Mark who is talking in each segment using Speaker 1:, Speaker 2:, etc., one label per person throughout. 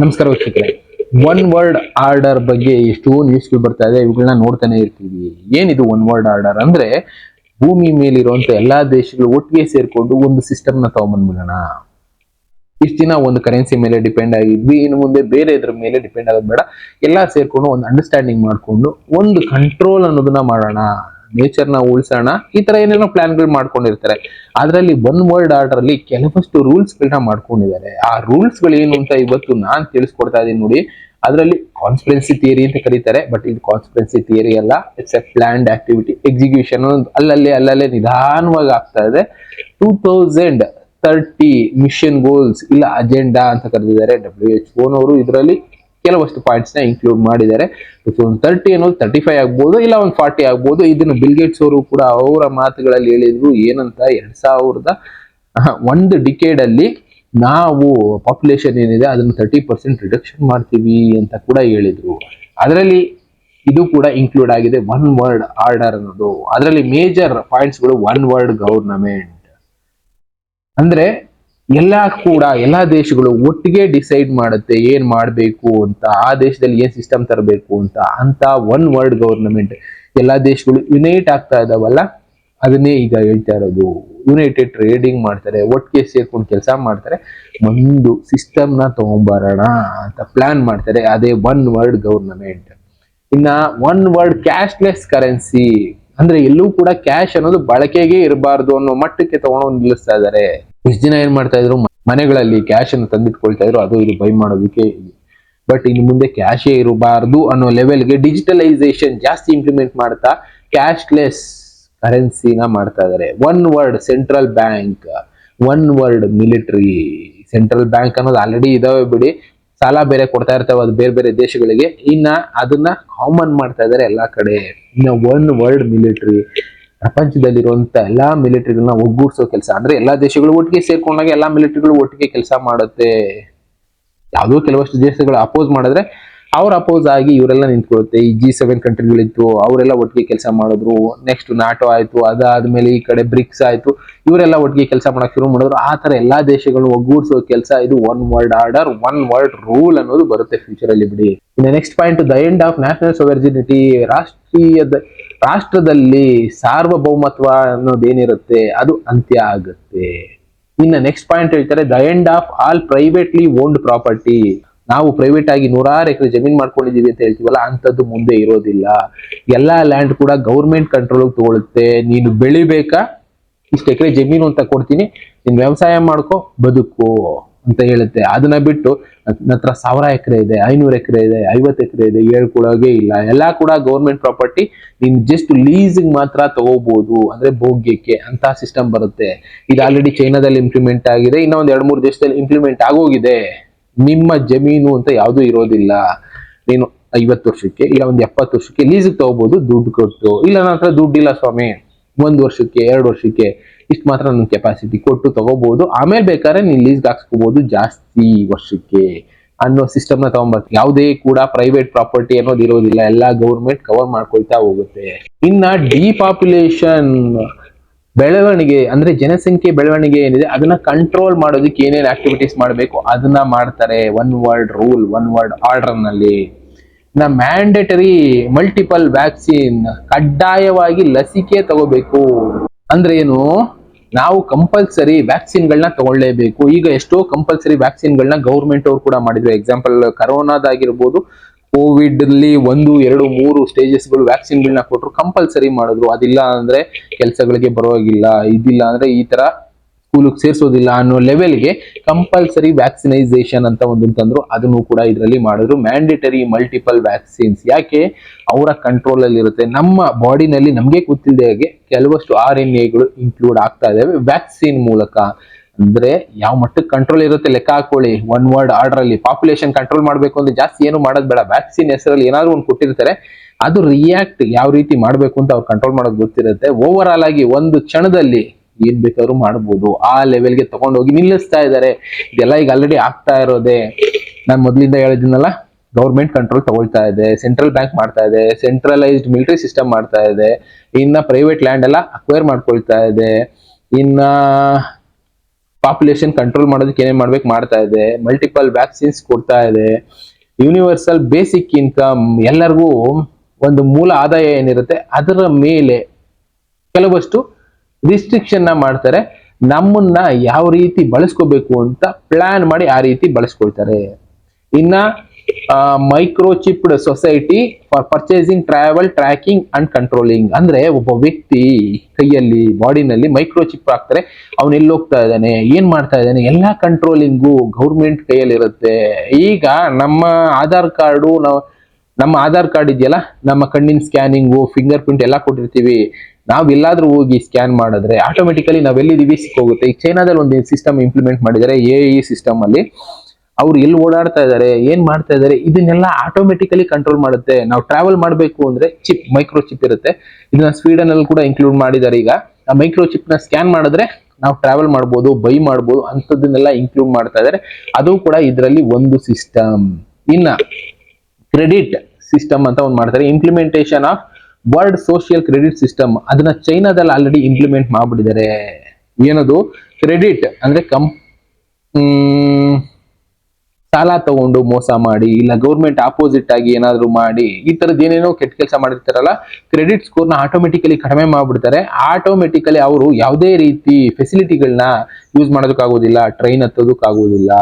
Speaker 1: ನಮಸ್ಕಾರ ವೀಕ್ಷಕರೇ. One world order ಬಗ್ಗೆ ಎಷ್ಟೋ ನ್ಯೂಸ್ಗಳು ಬರ್ತಾ ಇದೆ ಇವುಗಳನ್ನ ನೋಡ್ತಾನೆ ಇರ್ತೀವಿ. ಏನಿದು ಒನ್ ವರ್ಡ್ ಆರ್ಡರ್ ಅಂದ್ರೆ, ಭೂಮಿ ಮೇಲಿರುವಂತ ಎಲ್ಲಾ ದೇಶಗಳು ಒಟ್ಟಿಗೆ ಸೇರ್ಕೊಂಡು ಒಂದು ಸಿಸ್ಟಮ್ನ ತಗೊಂಡ್ಬಂದ್ಬಿಡೋಣ. ಇಷ್ಟು ದಿನ ಒಂದು ಕರೆನ್ಸಿ ಮೇಲೆ ಡಿಪೆಂಡ್ ಆಗಿದ್ವಿ, ಇನ್ನು ಮುಂದೆ ಬೇರೆ ಇದ್ರ ಮೇಲೆ ಡಿಪೆಂಡ್ ಆಗೋದು ಬೇಡ. ಎಲ್ಲ ಸೇರ್ಕೊಂಡು ಒಂದು ಅಂಡರ್ಸ್ಟ್ಯಾಂಡಿಂಗ್ ಮಾಡ್ಕೊಂಡು ಒಂದು ಕಂಟ್ರೋಲ್ ಅನ್ನೋದನ್ನ ಮಾಡೋಣ. ನೇಚರ್ನ ಉಳಿಸೋಣ, ಈ ತರ ಏನೇನೋ ಪ್ಲಾನ್ಗಳು ಮಾಡ್ಕೊಂಡಿರ್ತಾರೆ. ಅದರಲ್ಲಿ ಒನ್ ವರ್ಲ್ಡ್ ಆರ್ಡರ್ ಅಲ್ಲಿ ಕೆಲವಷ್ಟು ರೂಲ್ಸ್ ಗಳನ್ನ ಮಾಡ್ಕೊಂಡಿದ್ದಾರೆ. ಆ ರೂಲ್ಸ್ಗಳು ಏನು ಅಂತ ಇವತ್ತು ನಾನ್ ತಿಳಿಸ್ಕೊಡ್ತಾ ಇದೀನಿ ನೋಡಿ. ಅದರಲ್ಲಿ ಕಾನ್ಸ್ಪಿರೆನ್ಸಿ ಥಿಯರಿ ಅಂತ ಕರೀತಾರೆ ಬಟ್ ಇದು ಕಾನ್ಸ್ಪಿರೆನ್ಸಿ ಥಿಯರಿ ಅಲ್ಲ. It's a planned activity execution ಅಲ್ಲಲ್ಲೇ ಅಲ್ಲಲ್ಲೇ ನಿಧಾನವಾಗಿ ಆಗ್ತಾ ಇದೆ. Two thousand thirty mission goals ಇಲ್ಲ ಅಜೆಂಡಾ ಅಂತ ಕರೆದಿದ್ದಾರೆ. ಡಬ್ಲ್ಯೂ ಎಚ್ ಓನವರು ಇದರಲ್ಲಿ ಕೆಲವಷ್ಟು ಪಾಯಿಂಟ್ಸ್ನ ಇನ್ಕ್ಲೂಡ್ ಮಾಡಿದ್ದಾರೆ. ಒಂದು ತರ್ಟಿ ಅನ್ನೋದು ತರ್ಟಿ ಫೈವ್ ಆಗ್ಬೋದು, ಇಲ್ಲ ಒಂದು ಫಾರ್ಟಿ ಆಗ್ಬೋದು. ಇದನ್ನು ಬಿಲ್ಗೇಟ್ಸ್ ಅವರು ಕೂಡ ಅವರ ಮಾತುಗಳಲ್ಲಿ ಹೇಳಿದ್ರು. ಏನಂತ? ಎರಡ್ ಸಾವಿರದ ಒಂದು ಡಿಕೇಡಲ್ಲಿ ನಾವು ಪಾಪ್ಯುಲೇಷನ್ ಏನಿದೆ, ಅದನ್ನು ತರ್ಟಿ ಪರ್ಸೆಂಟ್ ರಿಡಕ್ಷನ್ ಮಾಡ್ತೀವಿ ಅಂತ ಕೂಡ ಹೇಳಿದ್ರು. ಅದರಲ್ಲಿ ಇದು ಕೂಡ ಇನ್ಕ್ಲೂಡ್ ಆಗಿದೆ. ಒನ್ ವರ್ಡ್ ಆರ್ಡರ್ ಅನ್ನೋದು. ಅದರಲ್ಲಿ ಮೇಜರ್ ಪಾಯಿಂಟ್ಸ್ಗಳು ಒನ್ ವರ್ಡ್ ಗವರ್ನಮೆಂಟ್ ಅಂದ್ರೆ ಎಲ್ಲಾ ಕೂಡ ಎಲ್ಲಾ ದೇಶಗಳು ಒಟ್ಟಿಗೆ ಡಿಸೈಡ್ ಮಾಡುತ್ತೆ ಏನ್ ಮಾಡಬೇಕು ಅಂತ, ಆ ದೇಶದಲ್ಲಿ ಏನ್ ಸಿಸ್ಟಮ್ ತರಬೇಕು ಅಂತ ಅಂತ ಒನ್ ವರ್ಲ್ಡ್ ಗವರ್ನಮೆಂಟ್ ಎಲ್ಲಾ ದೇಶಗಳು ಯುನೈಟ್ ಆಗ್ತಾ ಇದಾವಲ್ಲ? ಅದನ್ನೇ ಈಗ ಹೇಳ್ತಾ ಇರೋದು. ಯುನೈಟೆಡ್ ಟ್ರೇಡಿಂಗ್ ಮಾಡ್ತಾರೆ, ಒಟ್ಟಿಗೆ ಸೇರ್ಕೊಂಡು ಕೆಲಸ ಮಾಡ್ತಾರೆ. ಒಂದು ಸಿಸ್ಟಮ್ನ ತಗೊಂಬರೋಣ ಅಂತ ಪ್ಲಾನ್ ಮಾಡ್ತಾರೆ, ಅದೇ ಒನ್ ವರ್ಲ್ಡ್ ಗವರ್ನಮೆಂಟ್ ಇನ್ನ ಒನ್ ವರ್ಲ್ಡ್ ಕ್ಯಾಶ್ಲೆಸ್ ಕರೆನ್ಸಿ ಅಂದ್ರೆ ಎಲ್ಲೂ ಕೂಡ ಕ್ಯಾಶ್ ಅನ್ನೋದು ಬಳಕೆಗೆ ಇರಬಾರ್ದು ಅನ್ನೋ ಮಟ್ಟಕ್ಕೆ ತಗೊಂಡು ನಿಲ್ಲಿಸ್ತಾ ಇದ್ದಾರೆ ಇಷ್ಟು ದಿನ ಏನ್ ಮಾಡ್ತಾ ಇದ್ರು ಮನೆಗಳಲ್ಲಿ ಕ್ಯಾಶ್ ಅನ್ನು ತಂದಿಟ್ಕೊಳ್ತಾ ಇದ್ರು, ಅದು ಇಲ್ಲಿ ಬೈ ಮಾಡೋದಕ್ಕೆ ಬಟ್ ಇನ್ನು ಮುಂದೆ ಕ್ಯಾಶೇ ಇರಬಾರ್ದು ಅನ್ನೋ ಲೆವೆಲ್ಗೆ ಡಿಜಿಟಲೈಸೇಷನ್ ಜಾಸ್ತಿ ಇಂಪ್ಲಿಮೆಂಟ್ ಮಾಡ್ತಾ ಕ್ಯಾಶ್ಲೆಸ್ ಕರೆನ್ಸಿನ ಮಾಡ್ತಾ ಇದ್ದಾರೆ one world central bank one world military central bank ಅನ್ನೋದು ಆಲ್ರೆಡಿ ಇದಾವೆ ಬಿಡಿ. ಸಾಲ ಬೇರೆ ಕೊಡ್ತಾ ಇರ್ತವೆ, ಅದು ಬೇರೆ ಬೇರೆ ದೇಶಗಳಿಗೆ. ಇನ್ನ ಅದನ್ನ ಕಾಮನ್ ಮಾಡ್ತಾ ಇದ್ದಾರೆ ಎಲ್ಲಾ ಕಡೆ. ಇನ್ನ ಒನ್ ವರ್ಲ್ಡ್ ಮಿಲಿಟರಿ ಪ್ರಪಂಚದಲ್ಲಿರುವಂತ ಎಲ್ಲಾ ಮಿಲಿಟರಿಗಳನ್ನ ಒಗ್ಗೂಡಿಸೋ ಕೆಲಸ. ಅಂದ್ರೆ ಎಲ್ಲಾ ದೇಶಗಳು ಒಟ್ಟಿಗೆ ಸೇರ್ಕೊಂಡಾಗ ಎಲ್ಲಾ ಮಿಲಿಟರಿಗಳು ಒಟ್ಟಿಗೆ ಕೆಲಸ ಮಾಡುತ್ತೆ. ಯಾವುದೋ ಕೆಲವಷ್ಟು ದೇಶಗಳು ಅಪೋಸ್ ಮಾಡಿದ್ರೆ ಅವ್ರ ಅಪೋಸ್ ಆಗಿ ಇವರೆಲ್ಲ ನಿಂತ್ಕೊಳ್ಳುತ್ತೆ ಈ ಜಿ ಸೆವೆನ್ ಕಂಟ್ರಿಗಳಿತ್ತು ಅವರೆಲ್ಲ ಒಟ್ಟಿಗೆ ಕೆಲಸ ಮಾಡಿದ್ರು ನೆಕ್ಸ್ಟ್ ನಾಟೋ ಆಯಿತು, ಅದಾದ್ಮೇಲೆ ಈ ಕಡೆ ಬ್ರಿಕ್ಸ್ ಆಯ್ತು, ಇವರೆಲ್ಲ ಒಟ್ಟಿಗೆ ಕೆಲಸ ಮಾಡಕ್ ಶುರು ಮಾಡಿದ್ರು. ಆ ಥರ ಎಲ್ಲಾ ದೇಶಗಳು ಒಗ್ಗೂಡಿಸೋ ಕೆಲಸ ಇದು one world order one world rule ಅನ್ನೋದು ಬರುತ್ತೆ ಫ್ಯೂಚರ್ ಅಲ್ಲಿ ಬಿಡಿ. ಇನ್ನು next point the end of national sovereignty ರಾಷ್ಟ್ರೀಯದ, ರಾಷ್ಟ್ರದಲ್ಲಿ ಸಾರ್ವಭೌಮತ್ವ ಅನ್ನೋದೇನಿರುತ್ತೆ ಅದು ಅಂತ್ಯ ಆಗುತ್ತೆ. ಇನ್ನು ನೆಕ್ಸ್ಟ್ ಪಾಯಿಂಟ್ ಹೇಳ್ತಾರೆ the end of all privately owned property ನಾವು ಪ್ರೈವೇಟ್ ಆಗಿ ನೂರಾರು ಎಕರೆ ಜಮೀನ್ ಮಾಡ್ಕೊಂಡಿದೀವಿ ಅಂತ ಹೇಳ್ತೀವಲ್ಲ ಅಂತದ್ದು ಮುಂದೆ ಇರೋದಿಲ್ಲ. ಎಲ್ಲಾ ಲ್ಯಾಂಡ್ ಕೂಡ ಗೌರ್ಮೆಂಟ್ ಕಂಟ್ರೋಲ್ ತಗೊಳುತ್ತೆ. ನೀನು ಬೆಳಿಬೇಕಾ? ಇಷ್ಟು ಎಕರೆ ಜಮೀನು ಅಂತ ಕೊಡ್ತೀನಿ. ನೀನ್ ವ್ಯವಸಾಯ ಮಾಡ್ಕೋ, ಬದುಕು ಅಂತ ಹೇಳುತ್ತೆ. ಅದನ್ನ ಬಿಟ್ಟು ನತ್ರ ಸಾವಿರ ಎಕರೆ ಇದೆ, ಐನೂರು ಎಕರೆ ಇದೆ, ಐವತ್ತು ಎಕರೆ ಇದೆ ಹೇಳ್ಕೊಳೋಗೆ ಇಲ್ಲ. ಎಲ್ಲಾ ಕೂಡ ಗೌರ್ಮೆಂಟ್ ಪ್ರಾಪರ್ಟಿ ನೀನ್ ಜಸ್ಟ್ ಲೀಸಿಂಗ್ ಮಾತ್ರ ತಗೋಬಹುದು ಅಂದ್ರೆ ಭೋಗ್ಯಕ್ಕೆ ಅಂತ ಸಿಸ್ಟಮ್ ಬರುತ್ತೆ. ಇದು ಆಲ್ರೆಡಿ ಚೈನಾದಲ್ಲಿ ಇಂಪ್ಲಿಮೆಂಟ್ ಆಗಿದೆ. ಇನ್ನೊಂದು ಎರಡ್ ಮೂರು ದೇಶದಲ್ಲಿ ಇಂಪ್ಲಿಮೆಂಟ್ ಆಗೋಗಿದೆ. ನಿಮ್ಮ ಜಮೀನು ಅಂತ ಯಾವುದು ಇರೋದಿಲ್ಲ. ನೀನು ಐವತ್ತು ವರ್ಷಕ್ಕೆ, ಇಲ್ಲ ಒಂದು ಎಪ್ಪತ್ತು ವರ್ಷಕ್ಕೆ ಲೀಸಿಗೆ ತಗೋಬಹುದು ದುಡ್ಡು ಕೊಟ್ಟು. ಇಲ್ಲ, ನನ್ನ ಹತ್ರ ದುಡ್ಡಿಲ್ಲ ಸ್ವಾಮಿ. ಒಂದು ವರ್ಷಕ್ಕೆ, ಎರಡು ವರ್ಷಕ್ಕೆ ಇಷ್ಟು ಮಾತ್ರ ನನ್ನ ಕೆಪಾಸಿಟಿ ಕೊಟ್ಟು ತಗೋಬಹುದು ಆಮೇಲೆ ಬೇಕಾದ್ರೆ ನೀನು ಲೀಸ್ಗೆ ಹಾಕ್ಸ್ಕೋಬಹುದು ಜಾಸ್ತಿ ವರ್ಷಕ್ಕೆ ಅನ್ನೋ ಸಿಸ್ಟಮ್ನ ತಗೊಂಬರ್ತೀವಿ ಯಾವುದೇ ಕೂಡ ಪ್ರೈವೇಟ್ ಪ್ರಾಪರ್ಟಿ ಅನ್ನೋದು ಇರೋದಿಲ್ಲ. ಎಲ್ಲ ಗೌರ್ಮೆಂಟ್ ಕವರ್ ಮಾಡ್ಕೊಳ್ತಾ ಹೋಗುತ್ತೆ. ಇನ್ನ ಡಿಪಾಪ್ಯುಲೇಷನ್ ಬೆಳವಣಿಗೆ, ಅಂದ್ರೆ ಜನಸಂಖ್ಯೆ ಬೆಳವಣಿಗೆ ಏನಿದೆ, ಅದನ್ನ ಕಂಟ್ರೋಲ್ ಮಾಡೋದಕ್ಕೆ ಏನೇನು ಆಕ್ಟಿವಿಟೀಸ್ ಮಾಡಬೇಕು, ಅದನ್ನ ಮಾಡ್ತಾರೆ. One world rule one world ಆರ್ಡರ್ನಲ್ಲಿ. ಇನ್ನ ಮ್ಯಾಂಡೇಟರಿ ಮಲ್ಟಿಪಲ್ ವ್ಯಾಕ್ಸಿನ್ ಕಡ್ಡಾಯವಾಗಿ ಲಸಿಕೆ ತಗೋಬೇಕು. ಅಂದ್ರೆ ಏನು? ನಾವು ಕಂಪಲ್ಸರಿ ವ್ಯಾಕ್ಸಿನ್ಗಳನ್ನ ತಗೊಳ್ಳೇಬೇಕು. ಈಗ ಎಷ್ಟೋ ಕಂಪಲ್ಸರಿ ವ್ಯಾಕ್ಸಿನ್ಗಳನ್ನ ಗೌರ್ಮೆಂಟ್ ಅವ್ರು ಕೂಡ ಮಾಡಿದ್ರು. ಎಕ್ಸಾಂಪಲ್ ಕರೋನಾದಾಗಿರ್ಬೋದು ಕೋವಿಡ್ ಅಲ್ಲಿ ಒಂದು, ಎರಡು, ಮೂರು ಸ್ಟೇಜಸ್ಗಳು ವ್ಯಾಕ್ಸಿನ್ಗಳನ್ನ ಕೊಟ್ಟರು ಕಂಪಲ್ಸರಿ ಮಾಡಿದ್ರು. ಅದಿಲ್ಲ ಅಂದ್ರೆ ಕೆಲಸಗಳಿಗೆ ಬರೋಗಿಲ್ಲ ಇದಿಲ್ಲ ಅಂದ್ರೆ ಈ ತರ ಸ್ಕೂಲಿಗೆ ಸೇರಿಸೋದಿಲ್ಲ ಅನ್ನೋ ಲೆವೆಲ್ಗೆ ಕಂಪಲ್ಸರಿ ವ್ಯಾಕ್ಸಿನೈಸೇಷನ್ ಅಂತ ಒಂದು ತಂದ್ರು. ಅದನ್ನು ಕೂಡ ಇದರಲ್ಲಿ ಮಾಡಿದ್ರು. ಮ್ಯಾಂಡೇಟರಿ ಮಲ್ಟಿಪಲ್ ವ್ಯಾಕ್ಸಿನ್ಸ್ ಯಾಕೆ? ಅವರ ಕಂಟ್ರೋಲ್ ಅಲ್ಲಿ ಇರುತ್ತೆ ನಮ್ಮ ಬಾಡಿನಲ್ಲಿ ನಮಗೆ ಗೊತ್ತಿಲ್ಲದೆ ಹಾಗೆ ಕೆಲವಷ್ಟು ಆರ್ ಎನ್ ಎಗಳು ಇನ್ಕ್ಲೂಡ್ ಆಗ್ತಾ ಇದಾವೆ. ವ್ಯಾಕ್ಸಿನ್ ಮೂಲಕ. ಅಂದ್ರೆ ಯಾವ ಮಟ್ಟಕ್ಕೆ ಕಂಟ್ರೋಲ್ ಇರುತ್ತೆ ಲೆಕ್ಕ ಹಾಕೊಳ್ಳಿ. ಒನ್ ವರ್ಡ್ ಆರ್ಡರ್ ಅಲ್ಲಿ ಪಾಪ್ಯುಲೇಷನ್ ಕಂಟ್ರೋಲ್ ಮಾಡಬೇಕು ಅಂದ್ರೆ ಜಾಸ್ತಿ ಏನು ಮಾಡೋದು ಬೇಡ. ವ್ಯಾಕ್ಸಿನ್ ಹೆಸರಲ್ಲಿ ಏನಾದ್ರು ಒಂದು ಕೊಟ್ಟಿರ್ತಾರೆ. ಅದು ರಿಯಾಕ್ಟ್ ಯಾವ ರೀತಿ ಮಾಡಬೇಕು ಅಂತ ಅವ್ರು ಕಂಟ್ರೋಲ್ ಮಾಡೋದು ಗೊತ್ತಿರುತ್ತೆ. ಓವರ್ ಆಲ್ ಆಗಿ ಒಂದು ಕ್ಷಣದಲ್ಲಿ ಏನ್ ಬೇಕಾದ್ರೂ ಮಾಡ್ಬೋದು. ಆ ಲೆವೆಲ್ಗೆ ತಗೊಂಡೋಗಿ ನಿಲ್ಲಿಸ್ತಾ ಇದ್ದಾರೆ. ಇದೆಲ್ಲ ಈಗ ಆಲ್ರೆಡಿ ಆಗ್ತಾ ಇರೋದೇ. ನಾನು ಮೊದಲಿಂದ ಹೇಳಿದ್ನಲ್ಲ ಗೌರ್ಮೆಂಟ್ ಕಂಟ್ರೋಲ್ ತಗೊಳ್ತಾ ಇದೆ ಸೆಂಟ್ರಲ್ ಬ್ಯಾಂಕ್ ಮಾಡ್ತಾ ಇದೆ ಸೆಂಟ್ರಲೈಸ್ಡ್ ಮಿಲಿಟರಿ ಸಿಸ್ಟಮ್ ಮಾಡ್ತಾ ಇದೆ, ಇನ್ನ ಪ್ರೈವೇಟ್ ಲ್ಯಾಂಡ್ ಎಲ್ಲ ಅಕ್ವೈರ್ ಮಾಡ್ಕೊಳ್ತಾ ಇದೆ, ಇನ್ನ ಪಾಪ್ಯುಲೇಷನ್ ಕಂಟ್ರೋಲ್ ಮಾಡೋದಕ್ಕೆ ಏನೇನ್ ಮಾಡ್ಬೇಕು ಮಾಡ್ತಾ ಇದೆ ಮಲ್ಟಿಪಲ್ ವ್ಯಾಕ್ಸಿನ್ಸ್ ಕೊಡ್ತಾ ಇದೆ ಯೂನಿವರ್ಸಲ್ ಬೇಸಿಕ್ ಇನ್ಕಮ್ ಎಲ್ಲರಿಗೂ ಒಂದು ಮೂಲ ಆದಾಯ ಏನಿರುತ್ತೆ ಅದರ ಮೇಲೆ ಕೆಲವಷ್ಟು ರಿಸ್ಟ್ರಿಕ್ಷನ್ನ ಮಾಡ್ತಾರೆ, ನಮ್ಮನ್ನ ಯಾವ ರೀತಿ ಬಳಸ್ಕೋಬೇಕು ಅಂತ ಪ್ಲಾನ್ ಮಾಡಿ ಆ ರೀತಿ ಬಳಸ್ಕೊಳ್ತಾರೆ. ಇನ್ನ microchipped society for purchasing travel tracking and controlling ಅಂದ್ರೆ ಒಬ್ಬ ವ್ಯಕ್ತಿ ಕೈಯಲ್ಲಿ, ಬಾಡಿನಲ್ಲಿ ಮೈಕ್ರೋಚಿಪ್ ಹಾಕ್ತಾರೆ, ಅವನು ಎಲ್ಲಿ ಹೋಗ್ತಾ ಇದ್ದಾನೆ, ಏನ್ ಮಾಡ್ತಾ ಇದ್ದಾನೆ, ಎಲ್ಲಾ ಕಂಟ್ರೋಲಿಂಗು ಗೌರ್ಮೆಂಟ್ ಕೈಯಲ್ಲಿ ಇರುತ್ತೆ ಈಗ ನಮ್ಮ ಆಧಾರ್ ಕಾರ್ಡು ನಾವು, ನಮ್ಮ ಆಧಾರ್ ಕಾರ್ಡ್ ಇದೆಯಲ್ಲ, ನಮ್ಮ ಕಣ್ಣಿನ ಸ್ಕ್ಯಾನಿಂಗು ಫಿಂಗರ್ ಪ್ರಿಂಟ್ ಎಲ್ಲ ಕೊಟ್ಟಿರ್ತೀವಿ. ನಾವ್ ಎಲ್ಲಾದ್ರೂ ಹೋಗಿ ಸ್ಕ್ಯಾನ್ ಮಾಡಿದ್ರೆ ಆಟೋಮೆಟಿಕಲಿ ನಾವೆಲ್ಲಿದ್ದೀವಿ ಸಿಕ್ಕೋಗುತ್ತೆ. ಈಗ ಚೈನಾದಲ್ಲಿ ಒಂದು ಸಿಸ್ಟಮ್ ಇಂಪ್ಲಿಮೆಂಟ್ ಮಾಡಿದ್ದಾರೆ ಎ ಸಿಸ್ಟಮ್ ಅಲ್ಲಿ. ಅವ್ರು ಎಲ್ಲಿ ಓಡಾಡ್ತಾ ಇದ್ದಾರೆ ಏನ್ ಮಾಡ್ತಾ ಇದ್ದಾರೆ ಇದನ್ನೆಲ್ಲ ಆಟೋಮೆಟಿಕಲಿ ಕಂಟ್ರೋಲ್ ಮಾಡುತ್ತೆ. ನಾವು ಟ್ರಾವೆಲ್ ಮಾಡಬೇಕು ಅಂದ್ರೆ ಚಿಪ್ ಮೈಕ್ರೋ ಚಿಪ್ ಇರುತ್ತೆ. ಇದನ್ನ ಸ್ವೀಡನ್ ಅಲ್ಲಿ ಕೂಡ ಇನ್ಕ್ಲೂಡ್ ಮಾಡಿದ್ದಾರೆ ಈಗ. ಆ ಮೈಕ್ರೋ ಚಿಪ್ನ ಸ್ಕ್ಯಾನ್ ಮಾಡಿದ್ರೆ ನಾವು ಟ್ರಾವೆಲ್ ಮಾಡ್ಬೋದು ಬೈ ಮಾಡ್ಬೋದು, ಅಂಥದ್ದನ್ನೆಲ್ಲ ಇನ್ಕ್ಲೂಡ್ ಮಾಡ್ತಾ ಇದ್ದಾರೆ ಅದು ಕೂಡ ಇದರಲ್ಲಿ ಒಂದು ಸಿಸ್ಟಮ್ ಇನ್ನ ಕ್ರೆಡಿಟ್ ಸಿಸ್ಟಮ್ ಅಂತ ಒಂದು ಮಾಡ್ತಾರೆ. Implementation of world social credit system ಅದನ್ನ ಚೈನಾದಲ್ಲಿ ಆಲ್ರೆಡಿ ಇಂಪ್ಲಿಮೆಂಟ್ ಮಾಡ್ಬಿಟ್ಟಿದ್ದಾರೆ ಏನದು? ಕ್ರೆಡಿಟ್ ಅಂದ್ರೆ ಕಂ ಸಾಲ ತಗೊಂಡು ಮೋಸ ಮಾಡಿ, ಇಲ್ಲ ಗೌರ್ಮೆಂಟ್ ಆಪೋಸಿಟ್ ಆಗಿ ಏನಾದ್ರು ಮಾಡಿ, ಈ ತರದ್ ಏನೇನೋ ಕೆಟ್ಟ ಕೆಲಸ ಮಾಡಿರ್ತಾರಲ್ಲ ಕ್ರೆಡಿಟ್ ಸ್ಕೋರ್ನ ಆಟೋಮೆಟಿಕಲಿ ಕಡಿಮೆ ಮಾಡ್ಬಿಡ್ತಾರೆ. ಆಟೋಮೆಟಿಕಲಿ ಅವರು ಯಾವುದೇ ರೀತಿ ಫೆಸಿಲಿಟಿಗಳನ್ನ ಯೂಸ್ ಮಾಡೋದಕ್ಕಾಗೋದಿಲ್ಲ ಟ್ರೈನ್ ಹತ್ತೋದಕ್ಕಾಗೋದಿಲ್ಲ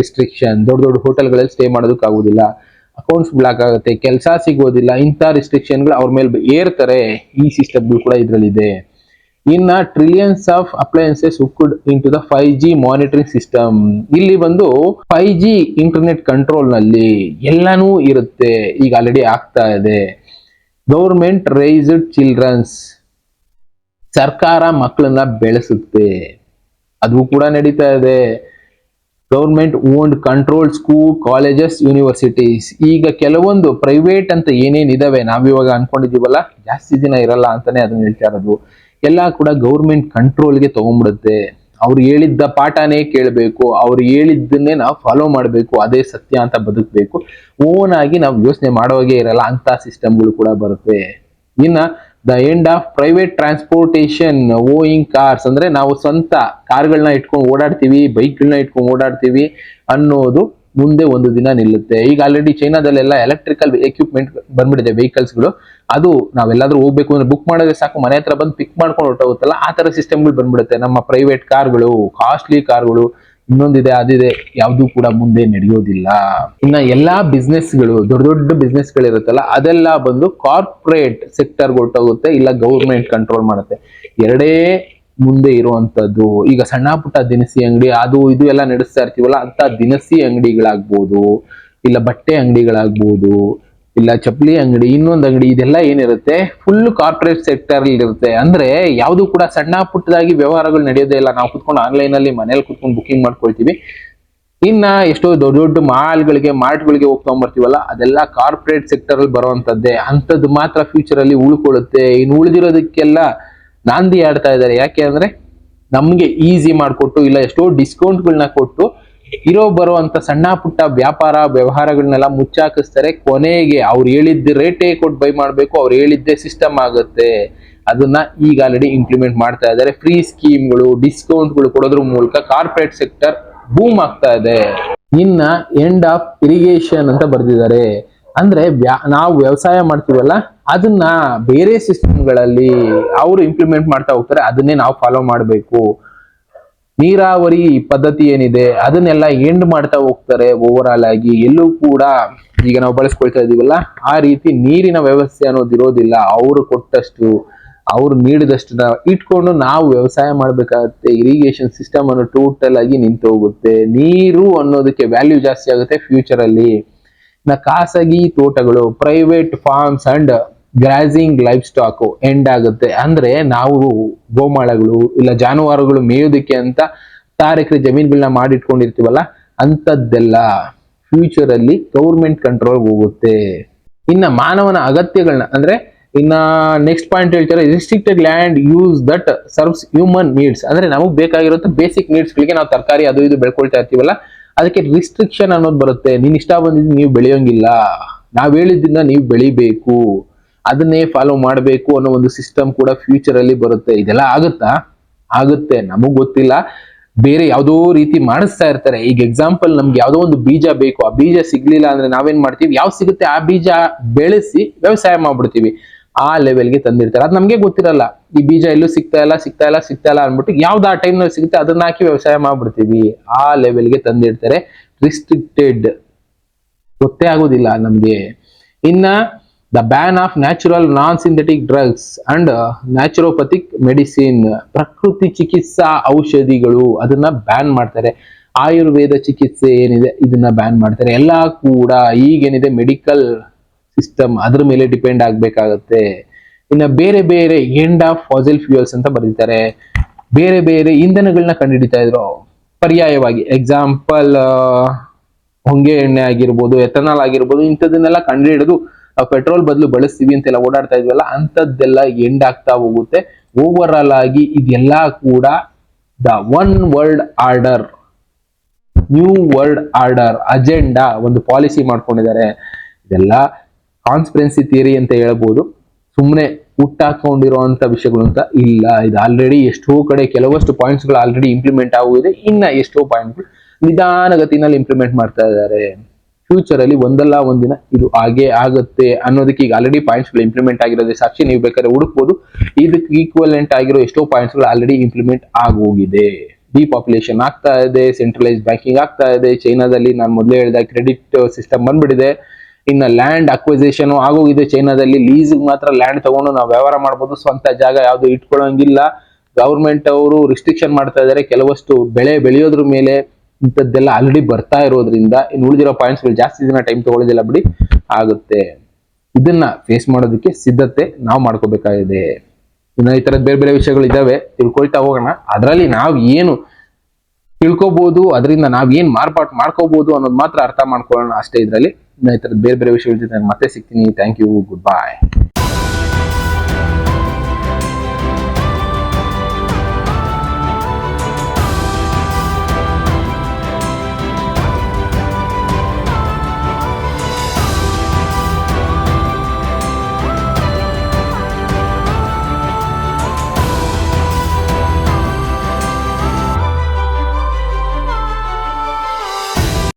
Speaker 1: ರಿಸ್ಟ್ರಿಕ್ಷನ್ ದೊಡ್ಡ ದೊಡ್ಡ ಹೋಟೆಲ್ಗಳಲ್ಲಿ ಸ್ಟೇ ಮಾಡೋದಕ್ಕಾಗೋದಿಲ್ಲ ಅಕೌಂಟ್ಸ್ ಬ್ಲಾಕ್ ಆಗುತ್ತೆ, ಕೆಲಸ ಸಿಗೋದಿಲ್ಲ, ಇಂಥ ರಿಸ್ಟ್ರಿಕ್ಷನ್ಗಳು ಅವ್ರ ಮೇಲೆ ಏರ್ತಾರೆ, ಈ ಸಿಸ್ಟಮ್ಗಳು ಕೂಡ ಇದರಲ್ಲಿದೆ. ಇನ್ನ trillions of appliances hooked in to the five G monitoring system ಇಲ್ಲಿ ಬಂದು ಫೈವ್ ಜಿ ಇಂಟರ್ನೆಟ್ ಕಂಟ್ರೋಲ್ನಲ್ಲಿ ಎಲ್ಲಾನು ಇರುತ್ತೆ. ಈಗ ಆಲ್ರೆಡಿ ಆಗ್ತಾ ಇದೆ. ಗೌರ್ಮೆಂಟ್ ರೈಸ್ಡ್ ಚಿಲ್ಡ್ರನ್ಸ್ ಸರ್ಕಾರ ಮಕ್ಕಳನ್ನ ಬೆಳೆಸುತ್ತೆ. ಅದು ಕೂಡ ನಡೀತಾ ಇದೆ. Government owned control school colleges universities ಈಗ ಕೆಲವೊಂದು ಪ್ರೈವೇಟ್ ಅಂತ ಏನೇನಿದಾವೆ ನಾವಿವಾಗ ಅನ್ಕೊಂಡಿದೀವಲ್ಲ ಜಾಸ್ತಿ ದಿನ ಇರಲ್ಲ ಅಂತಾನೆ ಅದನ್ನ ಹೇಳ್ತಾ ಇರೋದು. ಎಲ್ಲ ಕೂಡ ಗೌರ್ಮೆಂಟ್ ಕಂಟ್ರೋಲ್ಗೆ ತಗೊಂಡ್ಬಿಡುತ್ತೆ ಅವ್ರು ಹೇಳಿದ್ದ ಪಾಠನೇ ಕೇಳಬೇಕು, ಅವ್ರು ಹೇಳಿದ್ದನ್ನೇ ನಾವು ಫಾಲೋ ಮಾಡಬೇಕು, ಅದೇ ಸತ್ಯ ಅಂತ ಬದುಕಬೇಕು. ಓನ್ ಆಗಿ ನಾವು ಯೋಚನೆ ಮಾಡೋವಾಗೆ ಇರಲ್ಲ, ಅಂತ ಸಿಸ್ಟಮ್ಗಳು ಕೂಡ ಬರುತ್ತೆ. ಇನ್ನ the end of private transportation owing cars ಅಂದ್ರೆ ನಾವು ಸ್ವಂತ ಕಾರ್ಗಳನ್ನ ಇಟ್ಕೊಂಡು ಓಡಾಡ್ತೀವಿ ಬೈಕ್ಗಳನ್ನ ಇಟ್ಕೊಂಡು ಓಡಾಡ್ತೀವಿ ಅನ್ನೋದು ಮುಂದೆ ಒಂದು ದಿನ ನಿಲ್ಲುತ್ತೆ. ಈಗ ಆಲ್ರೆಡಿ ಚೈನಾದಲ್ಲೆಲ್ಲ ಎಲೆಕ್ಟ್ರಿಕಲ್ ಎಕ್ವಿಪ್ಮೆಂಟ್ ಬಂದ್ಬಿಟ್ಟಿದೆ ವೆಹಿಕಲ್ಸ್ಗಳು ಅದು ನಾವೆಲ್ಲಾದ್ರೂ ಹೋಗ್ಬೇಕು ಅಂದ್ರೆ ಬುಕ್ ಮಾಡಿದ್ರೆ ಸಾಕು, ಮನೆ ಹತ್ರ ಬಂದು ಪಿಕ್ ಮಾಡ್ಕೊಂಡು ಹೊರಟೋಗುತ್ತಲ್ಲ, ಆ ತರ ಸಿಸ್ಟಮ್ಗಳು ಬಂದ್ಬಿಡುತ್ತೆ. ನಮ್ಮ ಪ್ರೈವೇಟ್ ಕಾರ್ಗಳು ಕಾಸ್ಟ್ಲಿ ಕಾರ್ಗಳು ಇನ್ನೊಂದಿದೆ, ಅದಿದೆ, ಯಾವುದು ಕೂಡ ಮುಂದೆ ನಡೆಯೋದಿಲ್ಲ. ಇನ್ನ ಎಲ್ಲಾ ಬಿಸ್ನೆಸ್ಗಳು ದೊಡ್ಡ ದೊಡ್ಡ ಬಿಸ್ನೆಸ್ಗಳು ಇರುತ್ತಲ್ಲ ಅದೆಲ್ಲ ಬಂದು ಕಾರ್ಪೊರೇಟ್ ಸೆಕ್ಟರ್ ಹೊರಟೋಗುತ್ತೆ, ಇಲ್ಲ ಗೌರ್ಮೆಂಟ್ ಕಂಟ್ರೋಲ್ ಮಾಡುತ್ತೆ. ಎರಡೇ ಮುಂದೆ ಇರುವಂತದ್ದು. ಈಗ ಸಣ್ಣ ಪುಟ್ಟ ದಿನಸಿ ಅಂಗಡಿ, ಅದು ಇದು ಎಲ್ಲ ನಡೆಸ್ತಾ ಇರ್ತೀವಲ್ಲ ಅಂತ ದಿನಸಿ ಅಂಗಡಿಗಳಾಗ್ಬೋದು, ಇಲ್ಲ ಬಟ್ಟೆ ಅಂಗಡಿಗಳಾಗ್ಬೋದು, ಇಲ್ಲ ಚಪ್ಪಲಿ ಅಂಗಡಿ, ಇನ್ನೊಂದು ಅಂಗಡಿ, ಇದೆಲ್ಲ ಏನಿರುತ್ತೆ? ಫುಲ್ ಕಾರ್ಪೊರೇಟ್ ಸೆಕ್ಟರ್ ಇರುತ್ತೆ. ಅಂದ್ರೆ ಯಾವುದು ಕೂಡ ಸಣ್ಣ ಪುಟ್ಟದಾಗಿ ವ್ಯವಹಾರಗಳು ನಡೆಯೋದೇ ಇಲ್ಲ. ನಾವು ಕುತ್ಕೊಂಡು ಆನ್ಲೈನ್ ಅಲ್ಲಿ ಮನೇಲಿ ಕುತ್ಕೊಂಡು ಬುಕಿಂಗ್ ಮಾಡ್ಕೊಳ್ತೀವಿ. ಇನ್ನ ಎಷ್ಟೋ ದೊಡ್ಡ ದೊಡ್ಡ ಮಾಲ್ಗಳಿಗೆ ಮಾರ್ಟ್ಗಳಿಗೆ ಹೋಗ್ತಾ ಬರ್ತೀವಲ್ಲ ಅದೆಲ್ಲ ಕಾರ್ಪೊರೇಟ್ ಸೆಕ್ಟರ್ ಅಲ್ಲಿ ಬರುವಂತದ್ದೇ. ಅಂತದ್ದು ಮಾತ್ರ ಫ್ಯೂಚರ್ ಅಲ್ಲಿ ಉಳ್ಕೊಳ್ಳುತ್ತೆ. ಇನ್ನು ಉಳಿದಿರೋದಕ್ಕೆಲ್ಲ ನಾಂದಿ ಆಡ್ತಾ ಇದ್ದಾರೆ. ಯಾಕೆ ಅಂದ್ರೆ ನಮ್ಗೆ ಈಸಿ ಮಾಡಿಕೊಟ್ಟು ಇಲ್ಲ ಎಷ್ಟೋ ಡಿಸ್ಕೌಂಟ್ಗಳನ್ನ ಕೊಟ್ಟು ಇರೋ ಬರುವಂತ ಸಣ್ಣ ಪುಟ್ಟ ವ್ಯಾಪಾರ ವ್ಯವಹಾರಗಳನ್ನೆಲ್ಲ ಮುಚ್ಚಾಕಿಸ್ತಾರೆ. ಕೊನೆಗೆ ಅವ್ರು ಹೇಳಿದ್ದ ರೇಟೇ ಕೊಟ್ಟು ಬೈ ಮಾಡಬೇಕು, ಅವ್ರು ಹೇಳಿದ್ದೇ ಸಿಸ್ಟಮ್ ಆಗುತ್ತೆ. ಅದನ್ನ ಈಗ ಆಲ್ರೆಡಿ ಇಂಪ್ಲಿಮೆಂಟ್ ಮಾಡ್ತಾ ಇದ್ದಾರೆ. ಫ್ರೀ ಸ್ಕೀಮ್ಗಳು ಡಿಸ್ಕೌಂಟ್ಗಳು ಕೊಡೋದ್ರ ಮೂಲಕ ಕಾರ್ಪೊರೇಟ್ ಸೆಕ್ಟರ್ ಬೂಮ್ ಆಗ್ತಾ ಇದೆ. ಇನ್ನ ಎಂಡ್ ಆಫ್ ಇರಿಗೇಷನ್ ಅಂತ ಬರ್ದಿದ್ದಾರೆ. ಅಂದ್ರೆ ನಾವು ವ್ಯವಸಾಯ ಮಾಡ್ತೀವಲ್ಲ ಅದನ್ನ ಬೇರೆ ಸಿಸ್ಟಮ್ಗಳಲ್ಲಿ ಅವರು ಇಂಪ್ಲಿಮೆಂಟ್ ಮಾಡ್ತಾ ಹೋಗ್ತಾರೆ, ಅದನ್ನೇ ನಾವು ಫಾಲೋ ಮಾಡಬೇಕು. ನೀರಾವರಿ ಪದ್ಧತಿ ಏನಿದೆ, ಅದನ್ನೆಲ್ಲ ಎಂಡ್ ಮಾಡ್ತಾ ಹೋಗ್ತಾರೆ ಓವರ್ ಆಲ್ ಆಗಿ. ಎಲ್ಲೂ ಕೂಡ ಈಗ ನಾವು ಬಳಸ್ಕೊಳ್ತಾ ಇದೀವಲ್ಲ ಆ ರೀತಿ ನೀರಿನ ವ್ಯವಸ್ಥೆ ಅನ್ನೋದು ಇರೋದಿಲ್ಲ. ಅವರು ಕೊಟ್ಟಷ್ಟು, ಅವ್ರು ನೀಡಿದಷ್ಟು ಇಟ್ಕೊಂಡು ನಾವು ವ್ಯವಸಾಯ ಮಾಡ್ಬೇಕಾಗತ್ತೆ. ಇರಿಗೇಷನ್ ಸಿಸ್ಟಮ್ ಅನ್ನು ಟೋಟಲ್ ಆಗಿ ನಿಂತು ಹೋಗುತ್ತೆ. ನೀರು ಅನ್ನೋದಕ್ಕೆ ವ್ಯಾಲ್ಯೂ ಜಾಸ್ತಿ ಆಗುತ್ತೆ ಫ್ಯೂಚರ್ ಅಲ್ಲಿ. ಇನ್ನ ಖಾಸಗಿ ತೋಟಗಳು private farms and grazing livestock end ಆಗುತ್ತೆ ಅಂದ್ರೆ ನಾವು ಗೋಮಾಳಗಳು ಇಲ್ಲ ಜಾನುವಾರುಗಳು ಮೇಯೋದಕ್ಕೆ ಅಂತ ಹತ್ತಾರು ಜಮೀನುಗಳನ್ನ ಮಾಡಿಟ್ಕೊಂಡಿರ್ತೀವಲ್ಲ, ಅಂಥದ್ದೆಲ್ಲ ಫ್ಯೂಚರ್ ಅಲ್ಲಿ ಗೌರ್ಮೆಂಟ್ ಕಂಟ್ರೋಲ್ ಹೋಗುತ್ತೆ. ಇನ್ನ ಮಾನವನ ಅಗತ್ಯಗಳನ್ನ ಅಂದ್ರೆ ಇನ್ನ ನೆಕ್ಸ್ಟ್ ಪಾಯಿಂಟ್ ಹೇಳ್ತಾರೆ restricted land use that serves human needs ಅಂದ್ರೆ ನಮಗ್ ಬೇಕಾಗಿರೋ ಬೇಸಿಕ್ ನೀಡ್ಸ್ ಗಳಿಗೆ ನಾವು ತರಕಾರಿ ಅದು ಇದು ಬೆಳ್ಕೊಳ್ತಾ ಇರ್ತೀವಲ್ಲ, ಅದಕ್ಕೆ ರಿಸ್ಟ್ರಿಕ್ಷನ್ ಅನ್ನೋದು ಬರುತ್ತೆ. ನೀನ್ ಇಷ್ಟ ಬಂದಿದ್ದು ನೀವು ಬೆಳೆಯೋಂಗಿಲ್ಲ. ನಾವ್ ಹೇಳಿದ್ದನ್ನ ನೀವು ಬೆಳಿಬೇಕು. ಅದನ್ನೇ ಫಾಲೋ ಮಾಡಬೇಕು ಅನ್ನೋ ಒಂದು ಸಿಸ್ಟಮ್ ಕೂಡ ಫ್ಯೂಚರ್ ಅಲ್ಲಿ ಬರುತ್ತೆ. ಇದೆಲ್ಲ ಆಗುತ್ತಾ? ಆಗುತ್ತೆ. ನಮಗ್ ಗೊತ್ತಿಲ್ಲ. ಬೇರೆ ಯಾವುದೋ ರೀತಿ ಮಾಡಿಸ್ತಾ ಇರ್ತಾರೆ. ಈಗ ಎಕ್ಸಾಂಪಲ್ ನಮ್ಗೆ ಯಾವುದೋ ಒಂದು ಬೀಜ ಬೇಕು. ಆ ಬೀಜ ಸಿಗ್ಲಿಲ್ಲ ಅಂದ್ರೆ ನಾವೇನ್ ಮಾಡ್ತೀವಿ? ಯಾವ ಸಿಗುತ್ತೆ? ಆ ಬೀಜ ಬೆಳೆಸಿ ವ್ಯವಸಾಯ ಮಾಡ್ಬಿಡ್ತೀವಿ. ಆ ಲೆವೆಲ್ಗೆ ತಂದಿರ್ತಾರೆ. ಅದು ನಮ್ಗೆ ಗೊತ್ತಿರಲ್ಲ. ಈ ಬೀಜ ಎಲ್ಲೂ ಸಿಗ್ತಾ ಇಲ್ಲ ಸಿಗ್ತಾ ಇಲ್ಲ ಸಿಗ್ತಾ ಇಲ್ಲ ಅನ್ಬಿಟ್ಟು ಯಾವ್ದು ಆ ಟೈಮ್ನಲ್ಲಿ ಸಿಗುತ್ತೆ ಅದನ್ನ ಹಾಕಿ ವ್ಯವಸಾಯ ಮಾಡ್ಬಿಡ್ತೀವಿ. ಆ ಲೆವೆಲ್ಗೆ ತಂದಿರ್ತಾರೆ. ರಿಸ್ಟ್ರಿಕ್ಟೆಡ್ ಗೊತ್ತೇ ಆಗೋದಿಲ್ಲ ನಮ್ಗೆ. ಇನ್ನ the ban of natural non synthetic drugs and naturopathic medicine ಪ್ರಕೃತಿ ಚಿಕಿತ್ಸಾ ಔಷಧಿಗಳು, ಅದನ್ನ ಬ್ಯಾನ್ ಮಾಡ್ತಾರೆ. ಆಯುರ್ವೇದ ಚಿಕಿತ್ಸೆ ಏನಿದೆ, ಇದನ್ನ ಬ್ಯಾನ್ ಮಾಡ್ತಾರೆ. ಎಲ್ಲ ಕೂಡ ಈಗೇನಿದೆ ಮೆಡಿಕಲ್ ಸಿಸ್ಟಮ್ ಅದ್ರ ಮೇಲೆ ಡಿಪೆಂಡ್ ಆಗ್ಬೇಕಾಗತ್ತೆ. ಇನ್ನ ಬೇರೆ ಬೇರೆ ಎಂಡ್ ಆಫ್ ಫಾಸಿಲ್ ಫ್ಯೂಯಲ್ಸ್ ಅಂತ ಬರೀತಾರೆ. ಬೇರೆ ಬೇರೆ ಇಂಧನಗಳನ್ನ ಕಂಡುಹಿಡಿತಾ ಇದ್ರು. ಪರ್ಯಾಯವಾಗಿ ಎಕ್ಸಾಂಪಲ್ ಹೊಂಗೆ ಎಣ್ಣೆ ಆಗಿರ್ಬೋದು, ಎಥನಾಲ್ ಆಗಿರ್ಬೋದು, ಇಂಥದನ್ನೆಲ್ಲ ಕಂಡುಹಿಡಿದು ಪೆಟ್ರೋಲ್ ಬದಲು ಬಳಸ್ತೀವಿ ಅಂತೆಲ್ಲ ಓಡಾಡ್ತಾ ಇದ್ವಲ್ಲ, ಅಂಥದ್ದೆಲ್ಲ ಎಂಡ್ ಆಗ್ತಾ ಹೋಗುತ್ತೆ. ಓವರ್ ಆಲ್ ಆಗಿ ಇದೆಲ್ಲ ಕೂಡ the one world order new world order agenda ಒಂದು ಪಾಲಿಸಿ ಮಾಡ್ಕೊಂಡಿದ್ದಾರೆ. ಇದೆಲ್ಲ ಕಾನ್ಸ್ಪಿರೆನ್ಸಿ ಥಿಯರಿ ಅಂತ ಹೇಳ್ಬೋದು. ಸುಮ್ಮನೆ ಹುಟ್ಟಾಕೊಂಡಿರುವಂತ ವಿಷಯಗಳು ಅಂತ ಇಲ್ಲ. ಇದು ಆಲ್ರೆಡಿ ಎಷ್ಟೋ ಕಡೆ ಕೆಲವಷ್ಟು ಪಾಯಿಂಟ್ಸ್ಗಳು ಆಲ್ರೆಡಿ ಇಂಪ್ಲಿಮೆಂಟ್ ಆಗಿದೆ ಇನ್ನ ಎಷ್ಟೋ ಪಾಯಿಂಟ್ಗಳು ನಿಧಾನಗತಿನಲ್ಲಿ ಇಂಪ್ಲಿಮೆಂಟ್ ಮಾಡ್ತಾ ಇದ್ದಾರೆ. ಫ್ಯೂಚರ್ ಅಲ್ಲಿ ಒಂದಲ್ಲ ಒಂದಿನ ಇದು ಹಾಗೆ ಆಗುತ್ತೆ ಅನ್ನೋದಕ್ಕೆ ಈಗ ಆಲ್ರೆಡಿ ಪಾಯಿಂಟ್ಸ್ಗಳು ಇಂಪ್ಲಿಮೆಂಟ್ ಆಗಿರೋದೇ ಸಾಕ್ಷಿ. ನೀವು ಬೇಕಾದ್ರೆ ಹುಡುಕ್ಬೋದು. ಇದಕ್ಕೆ ಈಕ್ವಲೆಂಟ್ ಆಗಿರೋ ಎಷ್ಟೋ ಪಾಯಿಂಟ್ಸ್ಗಳು ಆಲ್ರೆಡಿ ಇಂಪ್ಲಿಮೆಂಟ್ ಆಗೋಗಿದೆ. ಡಿಪಾಪ್ಯುಲೇಷನ್ ಆಗ್ತಾ ಇದೆ ಸೆಂಟ್ರಲೈಸ್ ಬ್ಯಾಂಕಿಂಗ್ ಆಗ್ತಾ ಇದೆ. ಚೈನಾದಲ್ಲಿ ನಾನು ಮೊದಲೇ ಹೇಳಿದ ಕ್ರೆಡಿಟ್ ಸಿಸ್ಟಮ್ ಬಂದ್ಬಿಟ್ಟಿದೆ. ಇನ್ನ ಲ್ಯಾಂಡ್ ಅಕ್ವಿಸೇಷನ್ ಆಗೋಗಿದೆ ಚೈನಾದಲ್ಲಿ. ಲೀಸ್ ಮಾತ್ರ ಲ್ಯಾಂಡ್ ತಗೊಂಡು ನಾವು ವ್ಯವಹಾರ ಮಾಡ್ಬೋದು. ಸ್ವಂತ ಜಾಗ ಯಾವುದು ಇಟ್ಕೊಳ್ಳೋಂಗಿಲ್ಲ ಗೌರ್ಮೆಂಟ್ ಅವರು ರಿಸ್ಟ್ರಿಕ್ಷನ್ ಮಾಡ್ತಾ ಇದ್ದಾರೆ. ಕೆಲವಷ್ಟು ಬೆಳೆ ಬೆಳೆಯೋದ್ರ ಮೇಲೆ ಇಂಥದ್ದೆಲ್ಲ ಆಲ್ರೆಡಿ ಬರ್ತಾ ಇರೋದ್ರಿಂದ ಇನ್ನು ಉಳಿದಿರೋ ಪಾಯಿಂಟ್ಸ್ಗಳು ಜಾಸ್ತಿ ದಿನ ಟೈಮ್ ತಗೊಳ್ಳೋದಿಲ್ಲ ಬಿಡಿ. ಆಗುತ್ತೆ. ಇದನ್ನ ಫೇಸ್ ಮಾಡೋದಕ್ಕೆ ಸಿದ್ಧತೆ ನಾವು ಮಾಡ್ಕೋಬೇಕಾಗಿದೆ. ಇನ್ನು ಈ ತರದ ಬೇರೆ ಬೇರೆ ವಿಷಯಗಳು ಇದಾವೆ, ತಿಳ್ಕೊಳ್ತಾ ಹೋಗೋಣ. ಅದರಲ್ಲಿ ನಾವು ಏನು ತಿಳ್ಕೊಬಹುದು ಅದರಿಂದ ನಾವ್ ಏನ್ ಮಾರ್ಪಾಟ್ ಮಾಡ್ಕೋಬಹುದು ಅನ್ನೋದು ಮಾತ್ರ ಅರ್ಥ ಮಾಡ್ಕೊಳ್ಳೋಣ ಅಷ್ಟೇ ಇದರಲ್ಲಿ. ಇನ್ನು ಈ ತರದ ಬೇರೆ ಬೇರೆ ವಿಷಯಗಳ ಜೊತೆ ಮತ್ತೆ ಸಿಗ್ತೀನಿ. Thank you good bye